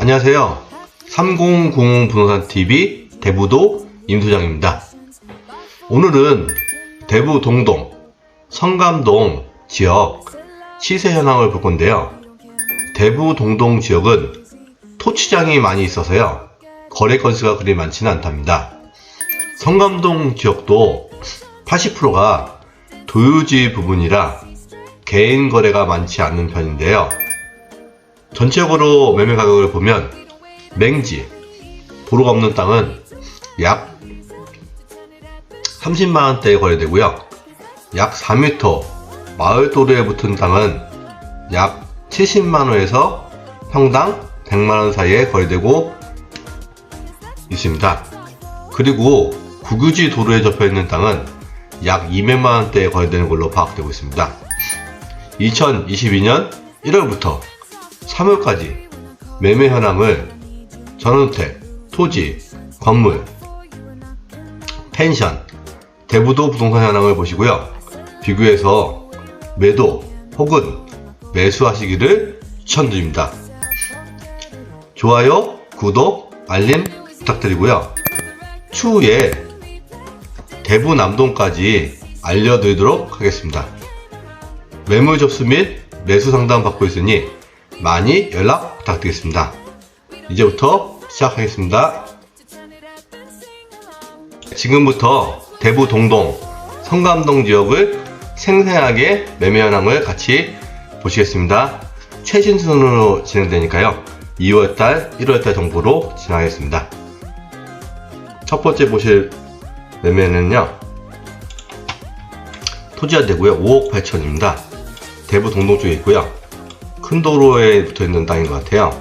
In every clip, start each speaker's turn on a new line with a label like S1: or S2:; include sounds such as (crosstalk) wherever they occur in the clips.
S1: 안녕하세요. 3090 부동산 TV 대부도 임소장입니다. 오늘은 대부 동동, 성감동 지역 시세 현황을 볼 건데요. 대부 동동 지역은 토치장이 많이 있어서요. 거래 건수가 그리 많지는 않답니다. 성감동 지역도 80%가 도유지 부분이라 개인 거래가 많지 않은 편인데요. 전체적으로 매매 가격을 보면 맹지, 도로가 없는 땅은 약 30만원대에 거래되고요. 약 4m 마을 도로에 붙은 땅은 약 70만원에서 평당 100만원 사이에 거래되고 있습니다. 그리고 국유지 도로에 접해 있는 땅은 약 200만원대에 거래되는 걸로 파악되고 있습니다. 2022년 1월부터 3월까지 매매 현황을 전원주택, 토지, 건물, 펜션, 대부도 부동산 현황을 보시고요. 비교해서 매도 혹은 매수하시기를 추천드립니다. 좋아요, 구독, 알림 부탁드리고요. 추후에 대부 남동까지 알려드리도록 하겠습니다. 매물 접수 및 매수 상담 받고 있으니 많이 연락 부탁드리겠습니다. 이제부터 시작하겠습니다. 지금부터 대부 동동, 성감동 지역을 생생하게 매매 현황을 같이 보시겠습니다. 최신 순으로 진행되니까요. 2월달, 1월달 정보로 진행하겠습니다. 첫 번째 보실 매매는요. 토지가 되고요. 5억 8천입니다. 대부 동동 쪽에 있고요. 큰 도로에 붙어 있는 땅인 것 같아요.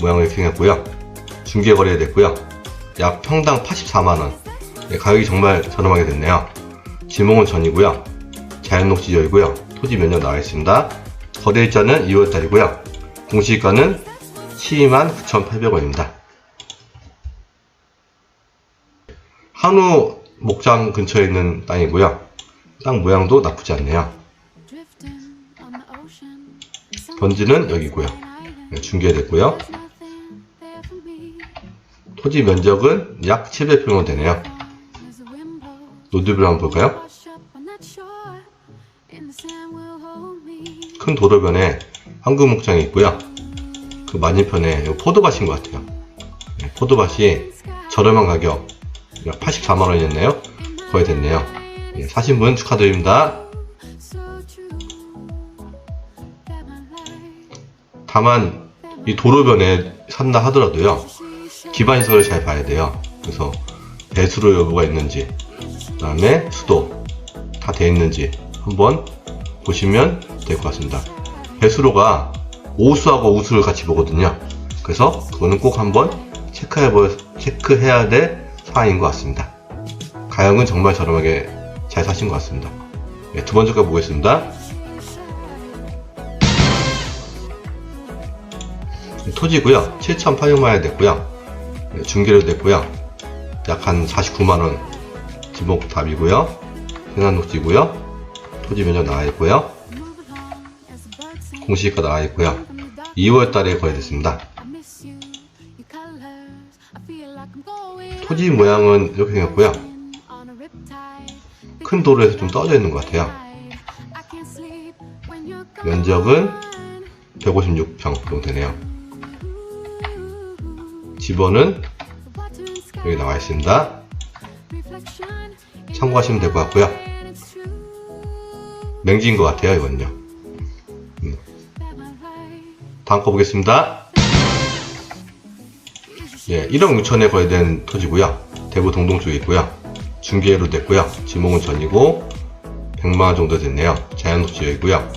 S1: 모양을 생겼고요. 중개 거래 됐고요. 약 평당 84만원. 가격이 정말 저렴하게 됐네요. 지목은 전이고요. 자연녹지 지역이고요. 토지 면적 나와 있습니다. 거래일자는 2월달이고요. 공시가는 12만 9,800원입니다. 한우 목장 근처에 있는 땅이고요. 땅 모양도 나쁘지 않네요. 번지는 여기고요. 네, 중개됐고요. 토지 면적은 약 700평 되네요. 노드뷰를 한번 볼까요? 큰 도로변에 황금 목장이 있고요. 그 맞은편에 요 포도밭인 것 같아요. 네, 포도밭이 저렴한 가격 약 84만 원이었네요. 거의 됐네요. 예, 사신 분 축하드립니다. 다만 이 도로변에 산다 하더라도요 기반 시설을 잘 봐야 돼요. 그래서 배수로 여부가 있는지 그 다음에 수도 다 돼 있는지 한번 보시면 될 것 같습니다. 배수로가 오수하고 우수를 같이 보거든요. 그래서 그거는 꼭 한번 체크해 보, 체크해야 될 사항인 것 같습니다. 가격은 정말 저렴하게 잘 사신 것 같습니다. 네, 두 번째 거 보겠습니다 토지고요. 7,800만원 됐고요. 네, 중개로 됐고요. 약 한 49만원 지목 답이고요. 생산녹지고요. 토지 면적 나와 있고요. 공시가 나와 있고요. 2월 달에 거래됐습니다. 토지 모양은 이렇게 생겼고요. 큰 도로에서 좀 떨어져 있는 것 같아요. 면적은 156평 정도 되네요. 집원은 여기 나와 있습니다. 참고하시면 될 것 같고요. 맹지인 것 같아요, 이건요. 음. 다음 거 보겠습니다. 예, 1억 6천에 거래된 토지고요. 대구 동동 쪽에 있고요. 중개로 됐고요. 지목은 전이고 100만원 정도 됐네요. 자연녹지역이고요.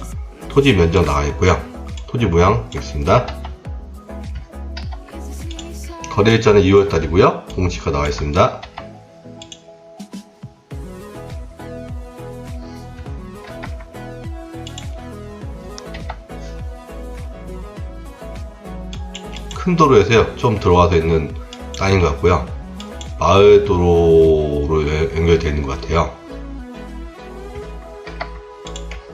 S1: 토지 면적 나와 있고요. 토지 모양 있습니다. 거래일자는 2월달이고요. 공시가 나와 있습니다. 큰 도로에서요. 좀 들어와서 있는 땅인 것 같고요. 마을 도로로 연결되어 있는 것 같아요.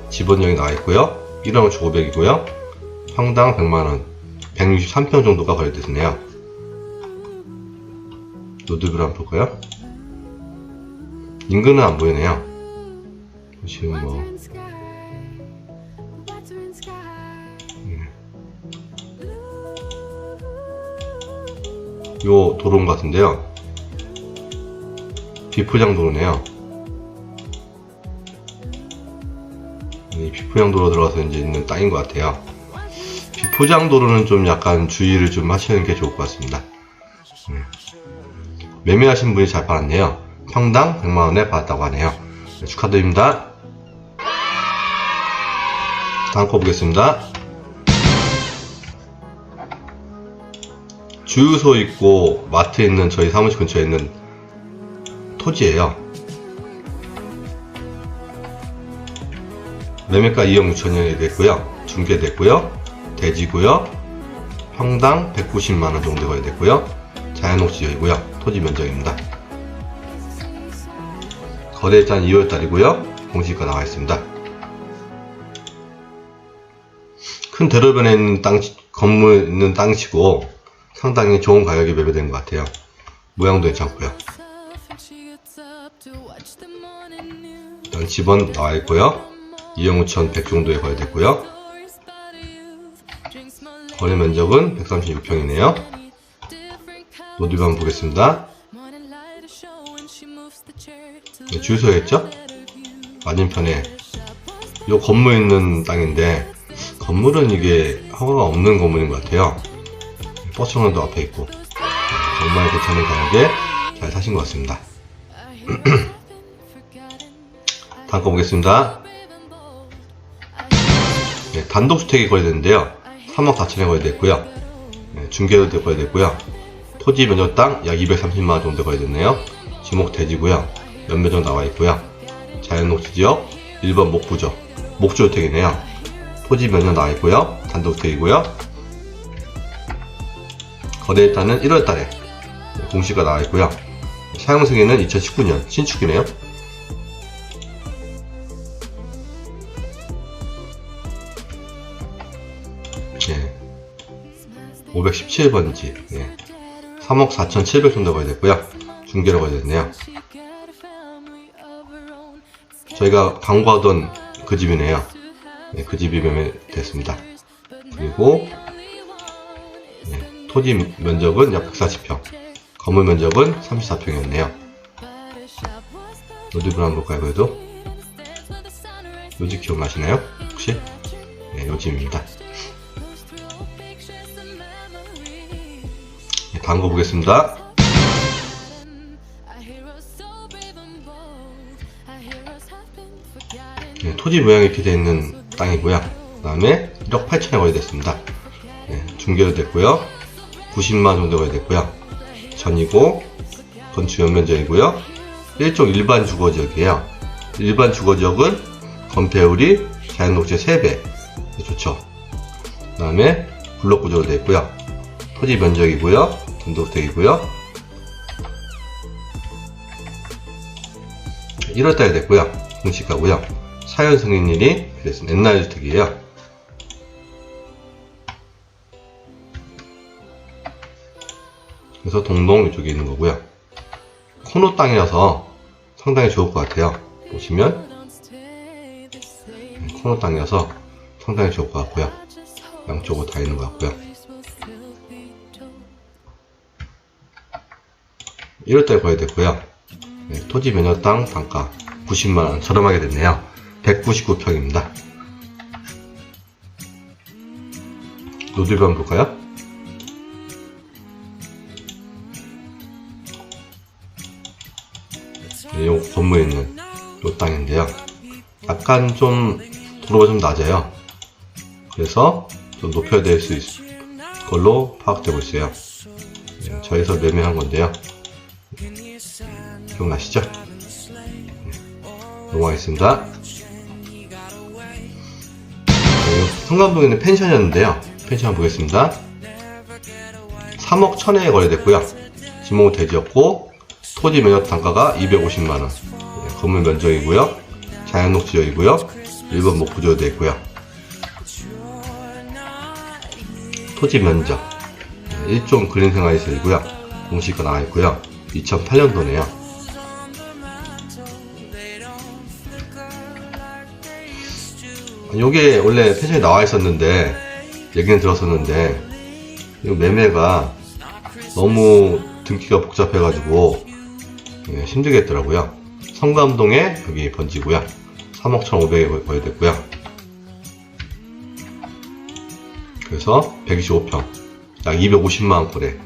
S1: 지번역이 나와 있고요. 1억 500이고요. 평당 100만원. 163평 정도가 거래됐네요. 한번 볼까요? 인근은 안 보이네요. 지금 뭐요 도로인 것 같은데요. 비포장 도로네요. 이 비포장 도로 들어가서 이제 있는 땅인 것 같아요. 비포장 도로는 좀 약간 주의를 좀 하시는 게 좋을 것 같습니다. 네. 매매하신 분이 잘 팔았네요. 평당 100만원에 받았다고 하네요. 네, 축하드립니다. 다음 거 보겠습니다. 주유소 있고 마트 있는 저희 사무실 근처에 있는 토지예요. 매매가 2억 6천원이 됐고요. 중개됐고요. 대지고요. 평당 190만원 정도 거래됐고요. 자연옥지역이고요. 토지 면적입니다. 거래일단 2월달이고요. 공시가 나와 있습니다. 큰 대로변에 있는 땅, 건물 있는 땅치고 상당히 좋은 가격에 매매된 것 같아요. 모양도 괜찮고요. 일단 집원 나와 있고요. 2억 5천 100 정도에 거래됐고요. 거래 면적은 136평이네요. 노드뷰 한번 보겠습니다. 네, 주유소겠죠? 맞은편에 이 건물 있는 땅인데 건물은 이게 허가가 없는 건물인 것 같아요. 버스정도 앞에 있고 정말 괜찮은 가격에 잘 사신 것 같습니다. (clears throat) 다음 거 보겠습니다. 네, 단독주택이 거래됐는데요. 3억 4천에 거래됐고요. 네, 중개도 거래됐고요. 토지 면적당 약 230만원 정도 거래됐네요. 지목 대지고요. 연면적 나와 있고요. 자연녹지 지역 1번 목부죠. 목주주택이네요. 토지 면적 나와 있고요. 단독주택이고요. 거래일단은 1월달에 공시가 나와 있고요. 사용 승인은 2019년 신축이네요. 네. 517번지. 네. 3억 4,700 정도 거래됐고요. 중개로 거래됐네요. 저희가 광고하던 그 집이네요. 네, 그 집이 매매됐습니다. 그리고 네, 토지 면적은 약 140평, 건물 면적은 34평이었네요. 노드뷰 한번 볼까요, 그래도? 요집 기억나시나요? 혹시? 네, 요 집입니다. 거 보겠습니다. 네, 토지 모양이 이렇게 되어 있는 땅이고요. 그 다음에 1억 8천에 거래됐습니다. 네, 중개도 됐고요. 90만 정도 거래됐고요. 전이고 건축 연면적이고요. 일종 일반 주거지역이에요. 일반 주거지역은 건폐율이 자연녹지 3배 좋죠. 그 다음에 블록 구조로 되어 있고요. 토지 면적이고요. 단독주택이고요. 1월달에 됐고요. 공시가고요. 사연 승인일이 됐습니다. 옛날 주택이에요. 그래서 동동 이쪽에 있는 거고요. 코너 땅이라서 상당히 좋을 것 같아요. 보시면 코너 땅이라서 상당히 좋을 것 같고요. 양쪽으로 다 있는 것 같고요. 1월달에 거래됐고요. 네, 토지 면적 땅 단가 90만원 저렴하게 됐네요. 199평입니다. 노드뷰 한번 볼까요? 네, 요 건물에 있는 요 땅인데요. 약간 좀 도로가 좀 낮아요. 그래서 좀 높여야 될 수 있을 걸로 파악되고 있어요. 네, 저에서 매매한 건데요. 기억나시죠? 네, 넘어가겠습니다. 네, 성남동에 있는 펜션이었는데요. 펜션 한번 보겠습니다. 3억 1000에 거래됐고요. 지목 대지였고 토지 면적 단가가 250만원 건물 면적이고요 자연녹 지역이고요 1번 목부지로 되어 있고요 토지 면적 1종 그린 생활시설이고요. 공시가 나와 있고요. 2008년도네요. 요게 원래 펜션에 나와 있었는데 얘기는 들었었는데 이 매매가 너무 등기가 복잡해가지고 예, 힘들겠더라고요. 성감동에 여기 번지고요. 3억 1,500에 거의 됐고요. 그래서 125평, 약 250만원 거래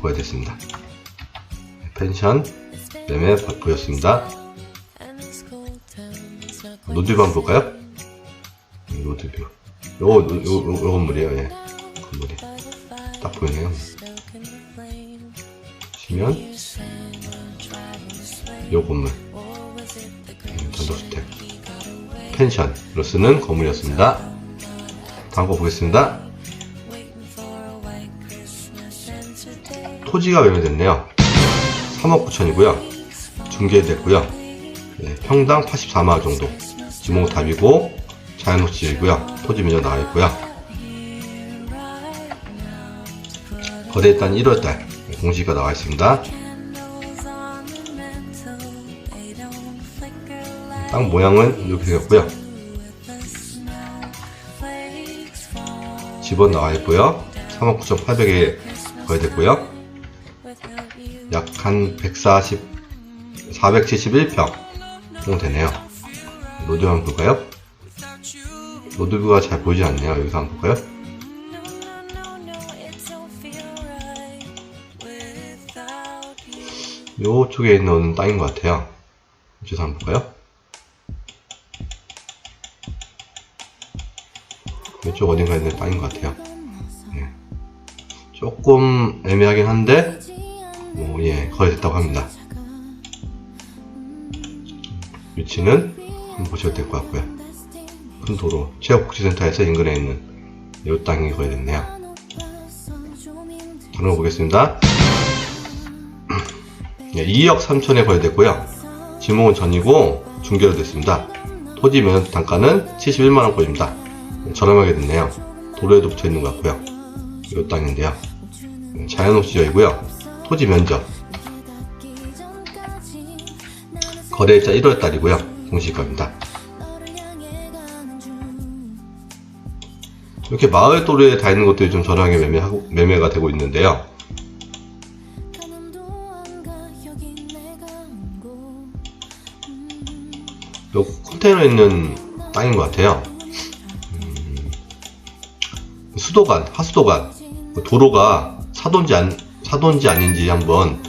S1: 거의 됐습니다. 펜션 매매 보였습니다. 한번 볼까요? 노드뷰. 요거, 요, 요, 요 건물이에요, 예. 건물이. 딱 보이네요. 보시면, 요 건물. 음, 단독주택. 펜션으로 쓰는 건물이었습니다. 다음 거 보겠습니다. 토지가 매매됐네요. 3억 9천이고요. 중개됐고요. 네, 평당 84만 원 정도. 지목 답이고, 자연녹지이고요. 토지 면적 나와 있고요. 거래했던 1월달 공시가 나와 있습니다. 땅 모양은 이렇게 생겼고요. 집원 나와 있고요. 3억 9,800에 거래됐고요. 약 한 140, 471평 정도 되네요. 한번 볼까요? 로드뷰가 잘 보이지 않네요. 여기서 한번 볼까요? 요쪽에 있는 땅인 것 같아요. 이쪽에서 한번 볼까요? 이쪽 어딘가에 있는 땅인 것 같아요. 예. 조금 애매하긴 한데, 뭐, 예, 거의 됐다고 합니다. 위치는 한번 보셔도 될 것 같고요. 큰 도로, 체육복지센터에서 인근에 있는 이 땅이 거의 됐네요. 다른 거 보겠습니다. 예, 2억 3천에 거래됐고요. 지목은 전이고 중개로 됐습니다. 토지 면 단가는 71만원 꼴입니다. 저렴하게 됐네요. 도로에도 붙어 있는 것 같고요. 이 땅인데요. 예, 자연옥지역이고요. 토지 면적. 거래일자 1월달이고요. 공시가입니다. 이렇게 마을 도로에 다 있는 것들이 좀 저렴하게 매매하고, 매매가 되고 있는데요. 요 컨테이너에 있는 땅인 것 같아요. 음, 수도관, 하수도관, 그 도로가 사도인지 안, 사도인지 아닌지 한번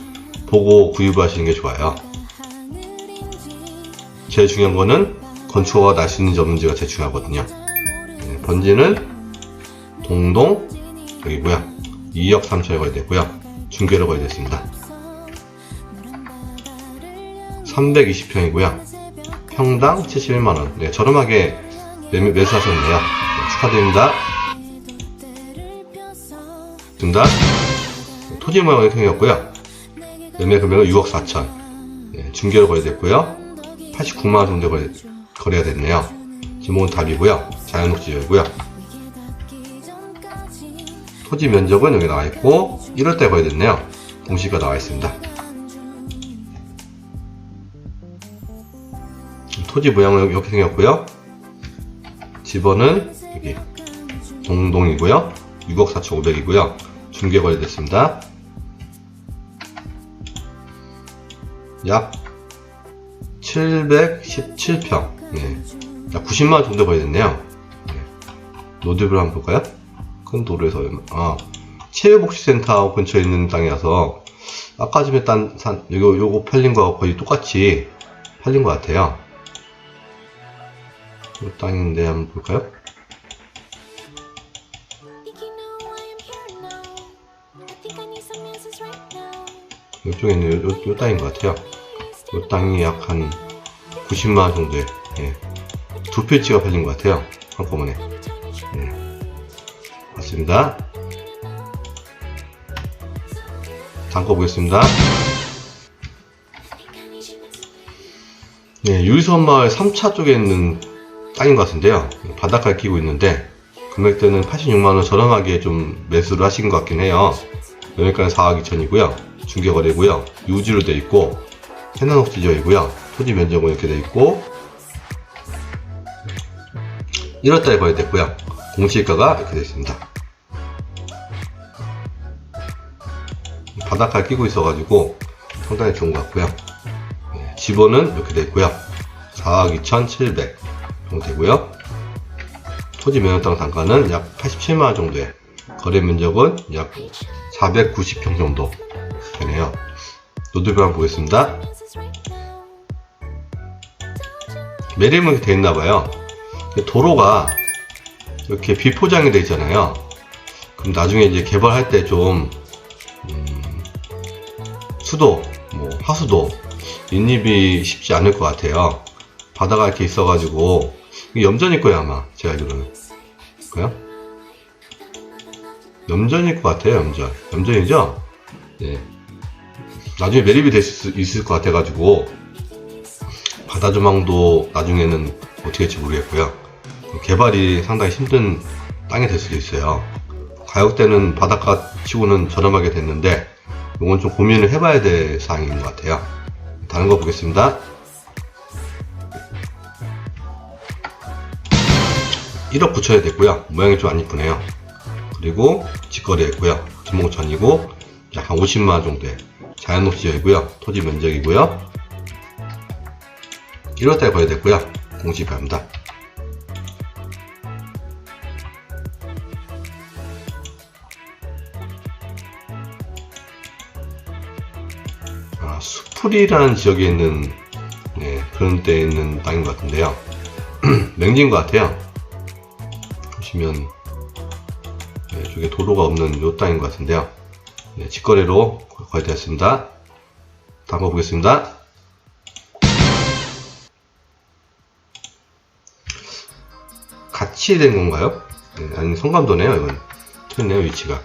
S1: 보고 구입을 하시는 게 좋아요. 제일 중요한 거는 건축허가 날수 있는지 없는지가 제일 중요하거든요. 네, 번지는 동동 여기고요. 2억 3천에 거래됐고요. 중개로 거래됐습니다. 320평이고요. 평당 71만원. 네, 저렴하게 매수하셨네요. 네, 축하드립니다. 든다. 토지 이렇게 생겼고요. 매매 금액은 6억 4천. 네, 중개로 거래됐고요. 89만원 정도 거래, 거래가 됐네요. 지목은 답이고요. 자연녹지역이고요. 토지 면적은 여기 나와 있고 1월달 거래됐네요. 공시가 나와 있습니다. 토지 모양은 이렇게 생겼고요. 집원은 여기 동동이고요. 6억 4,500이고요. 중개 거래됐습니다. 약 717평. 네. 약 90만원 정도 거래됐네요. 네. 노드뷰를 한번 볼까요? 큰 도로에서 아 체육복지센터 근처에 있는 땅이라서 아까 전에 딴 산, 요거, 요거 팔린 거하고 거의 똑같이 팔린 것 같아요. 이 땅인데 한번 볼까요? 이쪽에 있는 요, 요, 요 땅인 것 같아요. 요 땅이 약 한 90만원 정도에, 예. 두 필지가 팔린 것 같아요. 한꺼번에. 예. 다음 거 보겠습니다. 네, 유이선 마을 3차 쪽에 있는 땅인 것 같은데요. 바닷가에 끼고 있는데 금액대는 86만원 저렴하게 좀 매수를 하신 것 같긴 해요. 매매가는 4억 2천이고요. 중개거래고요. 유지로 되어 있고, 해난 옥지지역이고요. 토지 면적은 이렇게 되어 있고, 1월달에 거래됐고요. 공시가가 이렇게 되어 있습니다. 바닷가에 끼고 있어가지고 상당히 좋은 것 같고요. 네, 지번은 이렇게 되어 있고요. 4억 2,700 정도 되고요. 토지 면허땅 단가는 약 87만원 정도에 거래 면적은 약 490평 정도 되네요. 노드뷰 보겠습니다. 매립은 되어 있나봐요. 도로가 이렇게 비포장이 되어 있잖아요. 그럼 나중에 이제 개발할 때좀 음, 수도, 뭐 하수도 인입이 쉽지 않을 것 같아요. 바다가 이렇게 있어가지고 염전일 거예요 아마 제가 알기로는 그요? 염전일 것 같아요 염전 염전이죠? 네. 나중에 매립이 될 수 있을 것 같아가지고 바다 조망도 나중에는 어떻게 될지 모르겠고요 개발이 상당히 힘든 땅이 될 수도 있어요 가격대는 바닷가 치고는 저렴하게 됐는데 이건 좀 고민을 해봐야 될 사항인 것 같아요 다른 거 보겠습니다 1억 9천에 됐고요. 모양이 좀 안 이쁘네요. 그리고 직거래 했고요. 김홍천이고 약한 50만원 정도의 자연 녹지역이고요. 토지 면적이고요. 1월달에 거래됐고요. 공시입니다. 수풀이라는 지역에 있는 네, 그런 데에 있는 땅인 것 같은데요. (clears throat) 맹지인 것 같아요. 보시면 네, 이쪽에 도로가 없는 요 땅인 것 같은데요. 네, 직거래로 거래되었습니다. 다음 거 보겠습니다. 같이 된 건가요? 네, 아니 성감도네요 이건 틀렸네요 위치가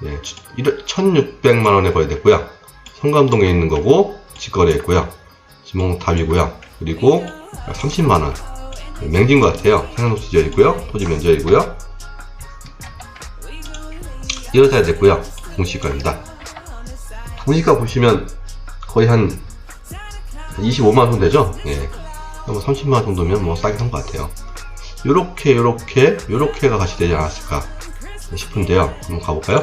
S1: 네, 1600만 원에 거래됐고요 성감동에 있는 거고 직거래했고요 지목 답이고요 그리고 30만 원 맹진 것 같아요. 생산독 지역이고요. 토지 면적이고요. 1월달에 됐고요. 공시가입니다. 공시가 보시면 거의 한 25만원 정도 되죠? 예. 뭐 30만원 정도면 뭐 싸게 산 것 같아요. 요렇게, 요렇게, 요렇게가 같이 되지 않았을까 싶은데요. 한번 가볼까요?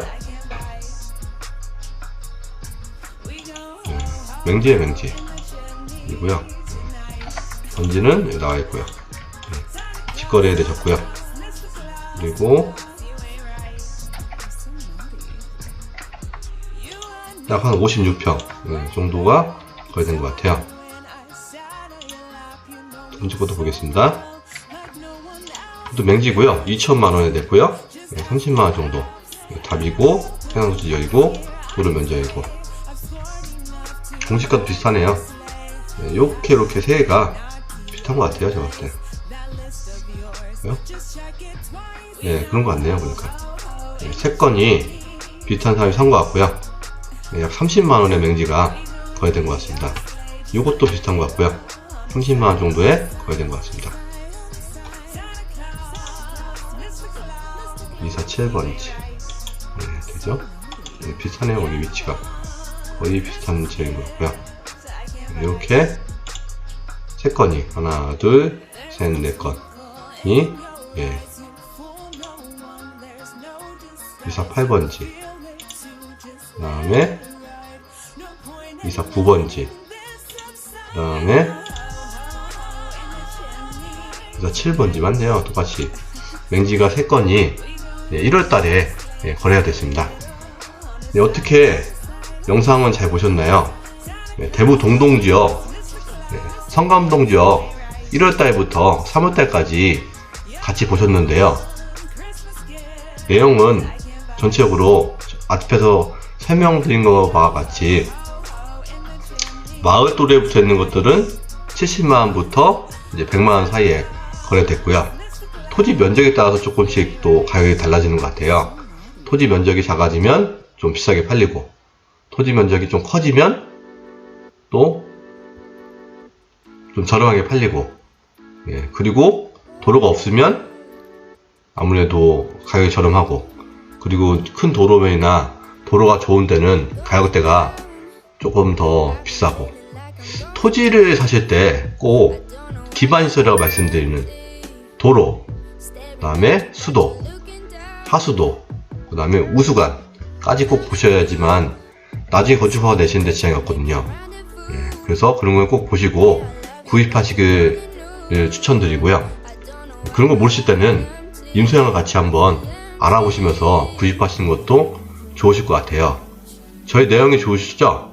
S1: 맹지에 맹지. 이고요. 번지는 여기 나와 있고요. 직거래 되셨고요. 그리고 약 한 56평 정도가 거래된 것 같아요. 두 번째 것도 보겠습니다. 또 맹지고요. 2천만 원에 됐고요. 30만 원 정도 답이고 해상도 지역이고 도로 면적이고 공시가도 비슷하네요. 이렇게 이렇게 세 개가 비슷한 것 같아요. 제가 봤을 때. 요 네, 그런 것 같네요, 보니까. 네, 세 건이 비슷한 사람이 산 것 같고요. 네, 약 30만원의 맹지가 거래된 것 같습니다. 이것도 비슷한 것 같고요. 30만원 정도에 거래된 것 같습니다. 247번지. 네, 되죠? 네, 비슷하네요, 여기 위치가. 거의 비슷한 같고요. 네, 이렇게 세 건이 하나, 둘, 셋, 네 건. 이 예. 248번지 그 다음에 249번지 그 다음에 247번지 맞네요 똑같이 맹지가 3건이 예, 1월달에 예, 거래가 됐습니다 예, 어떻게 영상은 잘 보셨나요? 예, 대부 동동 지역 예, 성감동 지역 1월달부터 3월달까지 같이 보셨는데요. 내용은 전체적으로 앞에서 설명드린 것과 같이 마을 또래에 붙어 있는 것들은 70만원부터 이제 100만원 사이에 거래됐고요. 토지 면적에 따라서 조금씩 또 가격이 달라지는 것 같아요. 토지 면적이 작아지면 좀 비싸게 팔리고, 토지 면적이 좀 커지면 또 좀 저렴하게 팔리고, 예, 그리고 도로가 없으면 아무래도 가격이 저렴하고 그리고 큰 도로면이나 도로가 좋은 데는 가격대가 조금 더 비싸고. 토지를 사실 때 꼭 기반시설이라고 말씀드리는 도로, 그 다음에 수도, 하수도, 그 다음에 우수관까지 꼭 보셔야지만 나중에 건축허가 내시는데 지장이 없거든요. 예, 그래서 그런 걸 꼭 보시고 구입하시길 예, 추천드리고요. 그런 거 모르실 때는 임소영과 같이 한번 알아보시면서 구입하시는 것도 좋으실 것 같아요. 저희 내용이 좋으시죠?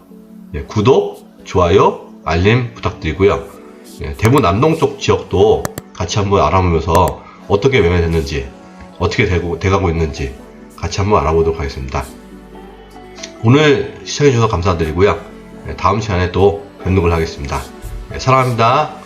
S1: 예, 구독, 좋아요, 알림 부탁드리고요. 예, 대구 남동 쪽 지역도 같이 한번 알아보면서 어떻게 매매됐는지, 어떻게 되고, 돼가고 있는지 같이 한번 알아보도록 하겠습니다. 오늘 시청해주셔서 감사드리고요. 예, 다음 시간에 또 뵙는 걸로 하겠습니다. 예, 사랑합니다.